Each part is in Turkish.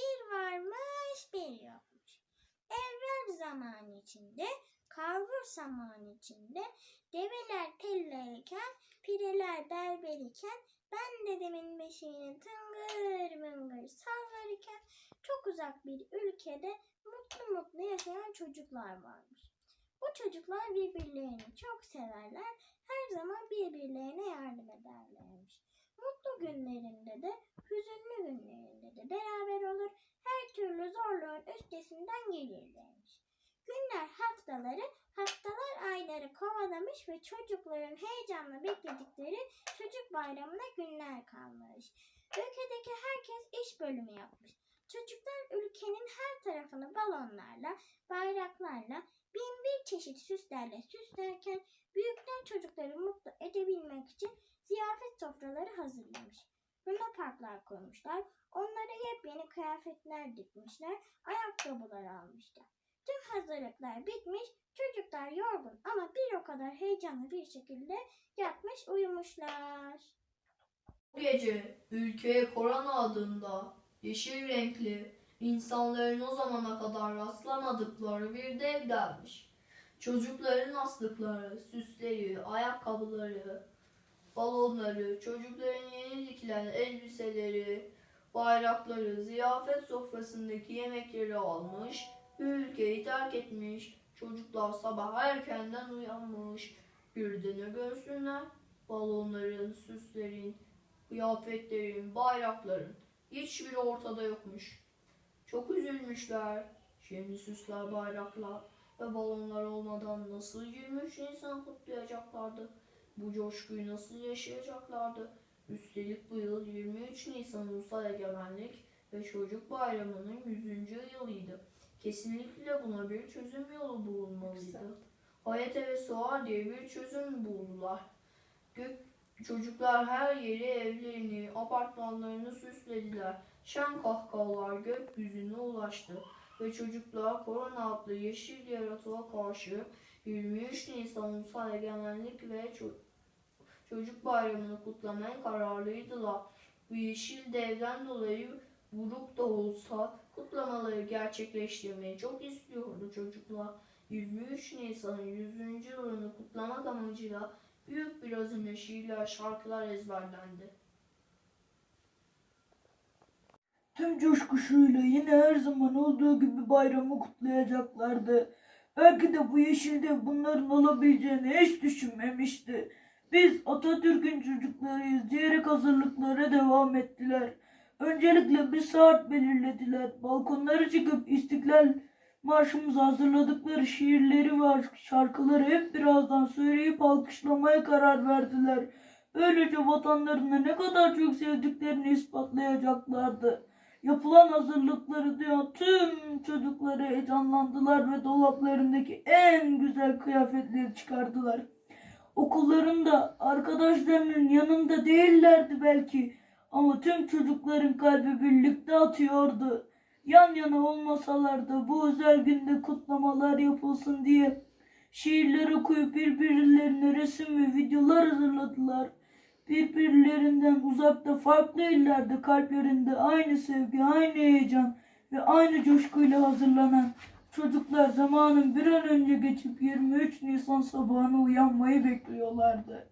Bir varmış bir yokmuş. Evvel zaman içinde, kalbur zaman içinde, develer tellerken, pireler berberiken, ben dedemin beşiğini tıngır mıngır sallarken, çok uzak bir ülkede mutlu mutlu yaşayan çocuklar varmış. Bu çocuklar birbirlerini çok severler, her zaman birbirlerine yardım ederlermiş. Mutlu günlerinde de, hüzünlü günlerinde de beraber olur, her türlü zorluğun üstesinden gelirlermiş. Günler haftaları, haftalar ayları kovalamış ve çocukların heyecanla bekledikleri çocuk bayramına günler kalmış. Ülkedeki herkes iş bölümü yapmış. Çocuklar ülkenin her tarafını balonlarla, bayraklarla, bin bir çeşit süslerle süslerken büyükler çocukları mutlu edebilmek için ziyafet sofraları hazırlamış. Luna parklar kurmuşlar, onlara yepyeni kıyafetler dikmişler, ayakkabılar almışlar. Tüm hazırlıklar bitmiş, çocuklar yorgun ama bir o kadar heyecanlı bir şekilde yatmış uyumuşlar. Bu gece ülkeye korona adında yeşil renkli insanların o zamana kadar rastlamadıkları bir dev gelmiş. Çocukların astıkları, süsleri, ayakkabıları, balonları, çocukların yeni dikilen elbiseleri, bayrakları, ziyafet sofrasındaki yemekleri almış, ülkeyi terk etmiş. Çocuklar sabah erkenden uyanmış. Ne görsünler? Balonların, süslerin, kıyafetlerin, bayrakların hiçbiri ortada yokmuş. Çok üzülmüşler. Şimdi süsler, bayraklar ve balonlar olmadan nasıl 23 Nisan kutlayacaklardı? Bu coşkuyu nasıl yaşayacaklardı? Üstelik bu yıl 23 Nisan Ulusal Egemenlik ve Çocuk Bayramı'nın 100. yılıydı. Kesinlikle buna bir çözüm yolu bulunmalıydı. Hayete ve Soğar diye bir çözüm buldular. Gök Çocuklar her yeri, evlerini, apartmanlarını süslediler. Şen kahkahalar gökyüzüne ulaştı ve çocuklar korona adlı yeşil yaratığa karşı 23 Nisan Ulusal Egemenlik ve Ço- Çocuk Bayramı'nı kutlamaya kararlıydılar. Bu yeşil devden dolayı buruk da olsa kutlamaları gerçekleştirmeyi çok istiyordu çocuklar. 23 Nisan'ın 100. yılını kutlamak amacıyla büyük bir azimle şiirler, şarkılar ezberlendi. Tüm coşkusuyla yine her zaman olduğu gibi bayramı kutlayacaklardı. Belki de bu yeşilde bunların olabileceğini hiç düşünmemişti. Biz Atatürk'ün çocuklarıyız diyerek hazırlıklara devam ettiler. Öncelikle bir saat belirlediler. Balkonlara çıkıp İstiklal Marşımıza hazırladıkları şiirleri ve şarkıları hep birazdan söyleyip alkışlamaya karar verdiler. Böylece vatanlarını ne kadar çok sevdiklerini ispatlayacaklardı. Yapılan hazırlıkları duyan tüm çocukları heyecanlandılar ve dolaplarındaki en güzel kıyafetleri çıkardılar. Okullarında arkadaşlarının yanında değillerdi belki ama tüm çocukların kalbi birlikte atıyordu. Yan yana olmasalar da bu özel günde kutlamalar yapılsın diye şiirler okuyup birbirlerine resim ve videolar hazırladılar. Birbirlerinden uzakta farklı illerde kalplerinde aynı sevgi, aynı heyecan ve aynı coşkuyla hazırlanan çocuklar zamanın bir an önce geçip 23 Nisan sabahına uyanmayı bekliyorlardı.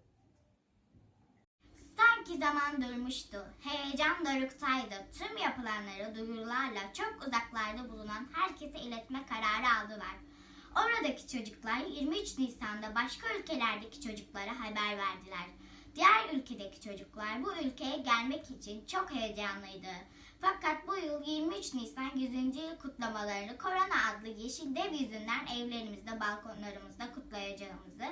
Sanki zaman durmuştu. Heyecan doruktaydı. Tüm yapılanları duyurularla çok uzaklarda bulunan herkese iletme kararı aldılar. Oradaki çocuklar 23 Nisan'da başka ülkelerdeki çocuklara haber verdiler. Diğer ülkedeki çocuklar bu ülkeye gelmek için çok heyecanlıydı. Fakat bu yıl 23 Nisan 100. yıl kutlamalarını korona adlı yeşil dev yüzünden evlerimizde, balkonlarımızda kutlayacağımızı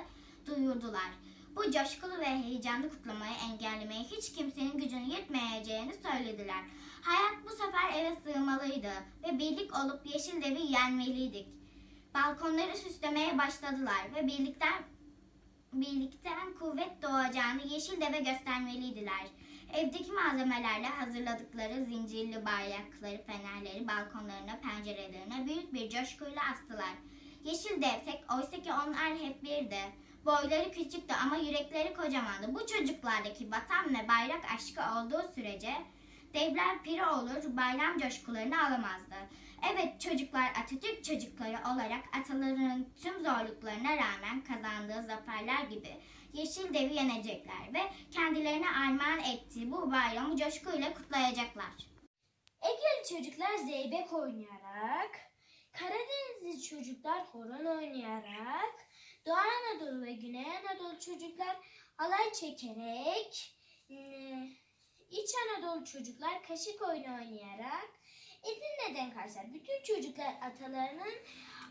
duyurdular. Bu coşkulu ve heyecanlı kutlamayı engellemeye hiç kimsenin gücünü yetmeyeceğini söylediler. Hayat bu sefer eve sığmalıydı ve birlik olup yeşil devi yenmeliydik. Balkonları süslemeye başladılar ve birlikten birlikten kuvvet doğacağını yeşil deve göstermeliydiler. Evdeki malzemelerle hazırladıkları zincirli bayrakları, fenerleri balkonlarına, pencerelerine büyük bir coşkuyla astılar. Yeşil dev tek oysa ki onlar hep birdi. Boyları küçüktü ama yürekleri kocamandı. Bu çocuklardaki vatan ve bayrak aşkı olduğu sürece Devler piri olur, bayram coşkularını alamazdı. Evet çocuklar Atatürk çocukları olarak atalarının tüm zorluklarına rağmen kazandığı zaferler gibi Yeşil Dev'i yenecekler ve kendilerine armağan ettiği bu bayramı coşkuyla kutlayacaklar. Egeli çocuklar zeybek oynayarak, Karadenizli çocuklar horon oynayarak, Doğu Anadolu ve Güney Anadolu çocuklar halay çekerek, eee, İç Anadolu çocuklar kaşık oyunu oynayarak, Edirne'den Kars'a bütün çocuklar atalarının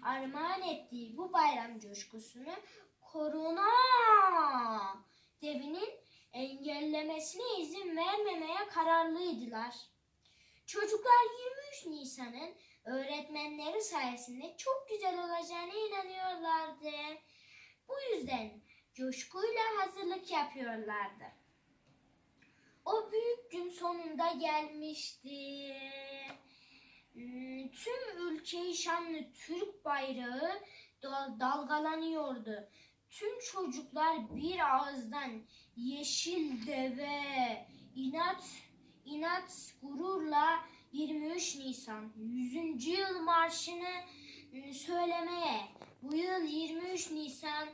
armağan ettiği bu bayram coşkusunu korona devinin engellemesine izin vermemeye kararlıydılar. Çocuklar 23 Nisan'ın öğretmenleri sayesinde çok güzel olacağına inanıyorlardı. Bu yüzden coşkuyla hazırlık yapıyorlardı. Sonunda gelmişti. Hmm, Tüm ülkeyi şanlı Türk bayrağı dal- dalgalanıyordu. Tüm çocuklar bir ağızdan yeşil deve, inat inat gururla 23 Nisan 100. yıl marşını ıı, söylemeye bu yıl 23 Nisan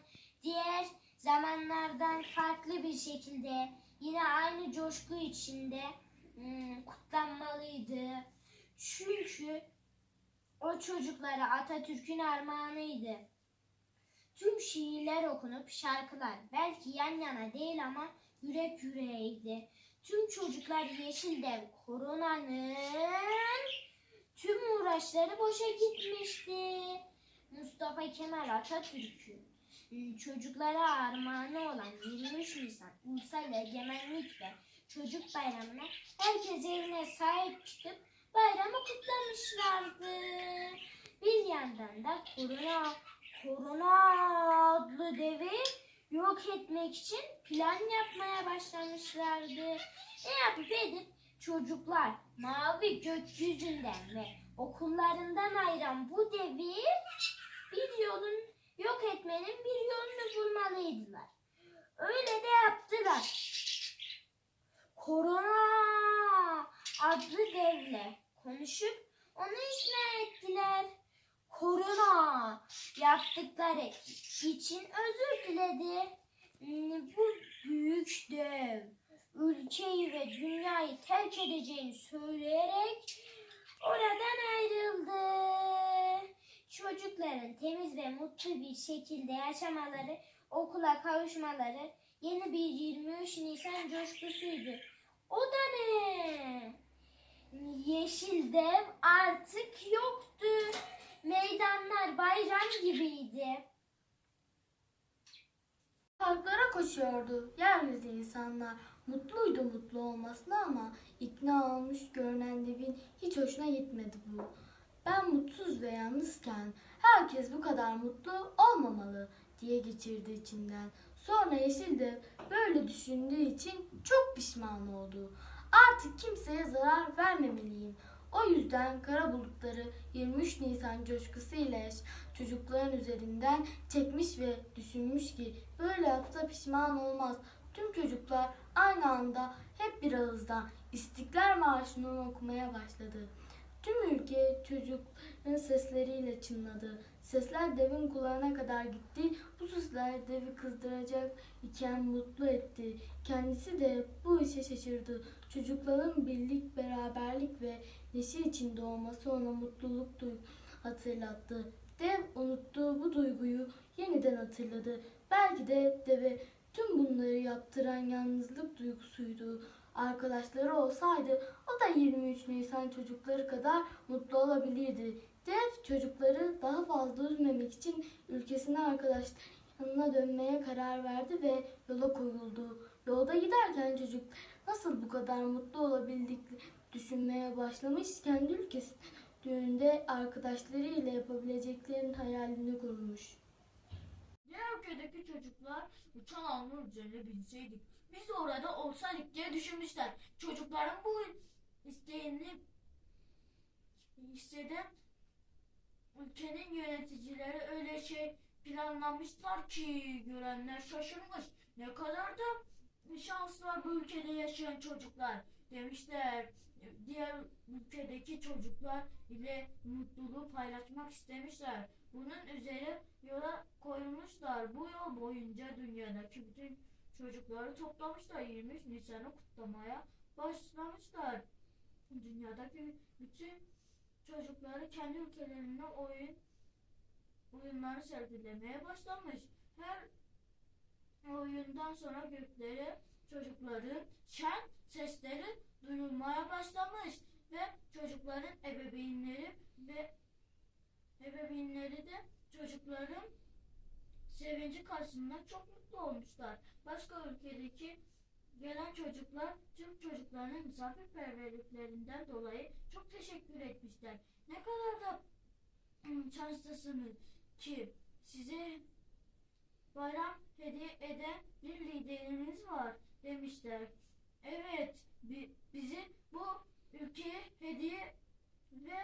diğer zamanlardan farklı bir şekilde yine aynı coşku içinde ıı, kutlanmalıydı. Çünkü o çocuklara Atatürk'ün armağanıydı. Tüm şiirler okunup şarkılar belki yan yana değil ama yürek yüreğeydi. Tüm çocuklar yeşil dev koronanın tüm uğraşları boşa gitmişti. Mustafa Kemal Atatürk'ün çocuklara armağanı olan 23 Nisan Ulusal Egemenlik ve Çocuk Bayramı'na herkes evine sahip çıkıp bayramı kutlamışlardı. Bir yandan da korona, korona adlı devi yok etmek için plan yapmaya başlamışlardı. Ne yapıp edip çocuklar mavi gökyüzünden ve okullarından ayıran bu devi bir yolun yok etmenin bir yolunu bulmalıydılar. Öyle de yaptılar. Korona adlı devle konuşup onu ikna ettiler. Korona yaptıkları için özür diledi. Bu büyük dev ülkeyi ve dünyayı terk edeceğini söyleyerek oradan ayrıldı. Çocukların temiz ve mutlu bir şekilde yaşamaları, okula kavuşmaları yeni bir 23 Nisan coşkusuydu. O da ne? Yeşil dev artık yoktu. Meydanlar bayram gibiydi. Parklara koşuyordu yeryüzü insanlar. Mutluydu mutlu olmasına ama ikna olmuş görünen devin hiç hoşuna gitmedi bu. Ben mutsuz ve yalnızken herkes bu kadar mutlu olmamalı diye geçirdi içinden. Sonra Yeşil Dev böyle düşündüğü için çok pişman oldu. Artık kimseye zarar vermemeliyim. O yüzden kara bulutları 23 Nisan coşkusuyla yaş- çocukların üzerinden çekmiş ve düşünmüş ki böyle yapsa pişman olmaz. Tüm çocuklar aynı anda hep bir ağızdan İstiklal Marşı'nı okumaya başladı. Tüm ülke çocukların sesleriyle çınladı. Sesler devin kulağına kadar gitti. Bu sesler devi kızdıracak iken mutlu etti. Kendisi de bu işe şaşırdı. Çocukların birlik, beraberlik ve neşe içinde olması ona mutluluk hatırlattı. Dev unuttuğu bu duyguyu yeniden hatırladı. Belki de deve tüm bunları yaptıran yalnızlık duygusuydu. Arkadaşları olsaydı o da 23 Nisan çocukları kadar mutlu olabilirdi. Dev çocukları daha fazla üzmemek için ülkesine arkadaşlar yanına dönmeye karar verdi ve yola koyuldu. Yolda giderken çocuk nasıl bu kadar mutlu olabildiklerini düşünmeye başlamış, kendi ülkesine düğünde arkadaşlarıyla yapabileceklerinin hayalini kurmuş. Diğer ülkedeki çocuklar uçan alnı üzerine binseydik. Biz orada olsaydık diye düşünmüşler. Çocukların bu isteğini hisseden ülkenin yöneticileri öyle şey planlamışlar ki görenler şaşırmış. Ne kadar da şanslı var bu ülkede yaşayan çocuklar demişler. diğer ülkedeki çocuklar ile mutluluğu paylaşmak istemişler. Bunun üzere yola koyulmuşlar. Bu yol boyunca dünyadaki bütün çocukları toplamışlar. 23 Nisan'ı kutlamaya başlamışlar. Dünyadaki bütün çocukları kendi ülkelerine oyun oyunları sergilemeye başlamış. Her oyundan sonra göklere çocukların şen sesleri duyulmaya başlamış ve çocukların ebeveynleri ve ebeveynleri de çocukların sevinci karşısında çok mutlu olmuşlar. Başka ülkedeki gelen çocuklar tüm çocukların misafirperverliklerinden dolayı çok teşekkür etmişler. Ne kadar da hmm, şanslısınız ki size bayram hediye eden bir lideriniz var demişler. Evet, bi- bizi bu ülkeye hediye ve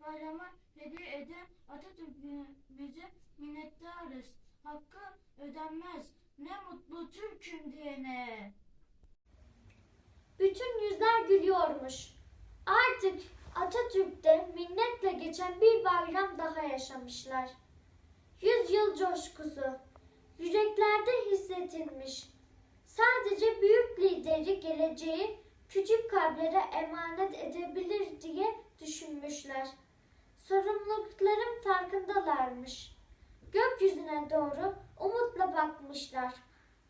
bayrama hediye eden Atatürk'ümüze minnettarız. Hakkı ödenmez. Ne mutlu Türk'üm diyene. Bütün yüzler gülüyormuş. Artık Atatürk'te minnetle geçen bir bayram daha yaşamışlar. Yüzyıl coşkusu yüreklerde hissedilmiş. Sadece büyük lideri geleceği küçük kalplere emanet edebilir diye düşünmüşler. Sorumlulukların farkındalarmış. Gökyüzüne doğru umutla bakmışlar.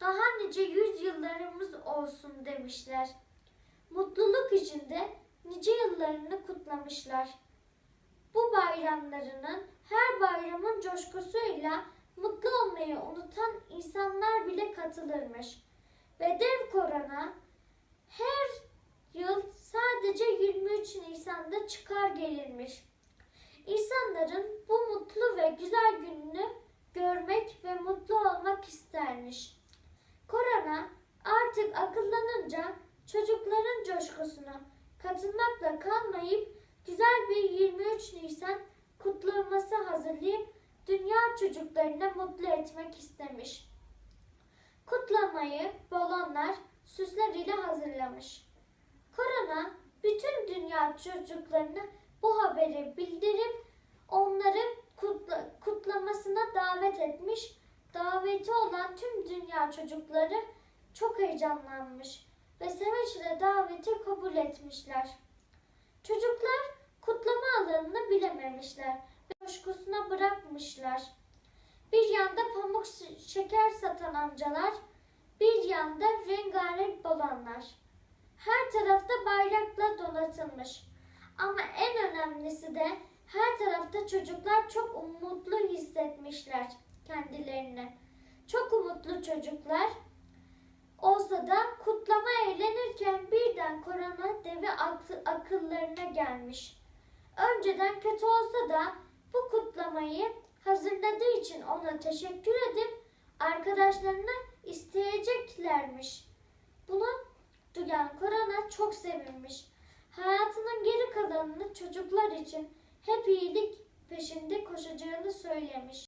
Daha nice yüzyıllarımız olsun demişler. Mutluluk içinde nice yıllarını kutlamışlar. Bu bayramlarının her bayramın coşkusuyla mutlu olmayı unutan insanlar bile katılırmış. Ve dev korona her yıl sadece 23 Nisan'da çıkar gelirmiş. İnsanların bu mutlu ve güzel gününü görmek ve mutlu olmak istermiş. Korona artık akıllanınca çocukların coşkusuna katılmakla kalmayıp güzel bir 23 Nisan kutlaması hazırlayıp dünya çocuklarını mutlu etmek istemiş. Kutlamayı balonlar, süsler ile hazırlamış. Korona bütün dünya çocuklarına bu haberi bildirip onları kutla, kutlamasına davet etmiş. Daveti olan tüm dünya çocukları çok heyecanlanmış ve sevinçle daveti kabul etmişler. Çocuklar kutlama alanını bilememişler ve coşkusuna bırakmışlar. Bir yanda pamuk şeker satan amcalar, bir yanda rengarenk balonlar. Her tarafta bayrakla donatılmış. Ama en önemlisi de her tarafta çocuklar çok umutlu hissetmişler kendilerini. Çok umutlu çocuklar olsa da kutlama eğlenirken birden korona devi akıllarına gelmiş. Önceden kötü olsa da bu kutlamayı hazırladığı için ona teşekkür edip arkadaşlarına isteyeceklermiş. Bunu duyan korona çok sevinmiş. Hayatının geri kalanını çocuklar için hep iyilik peşinde koşacağını söylemiş.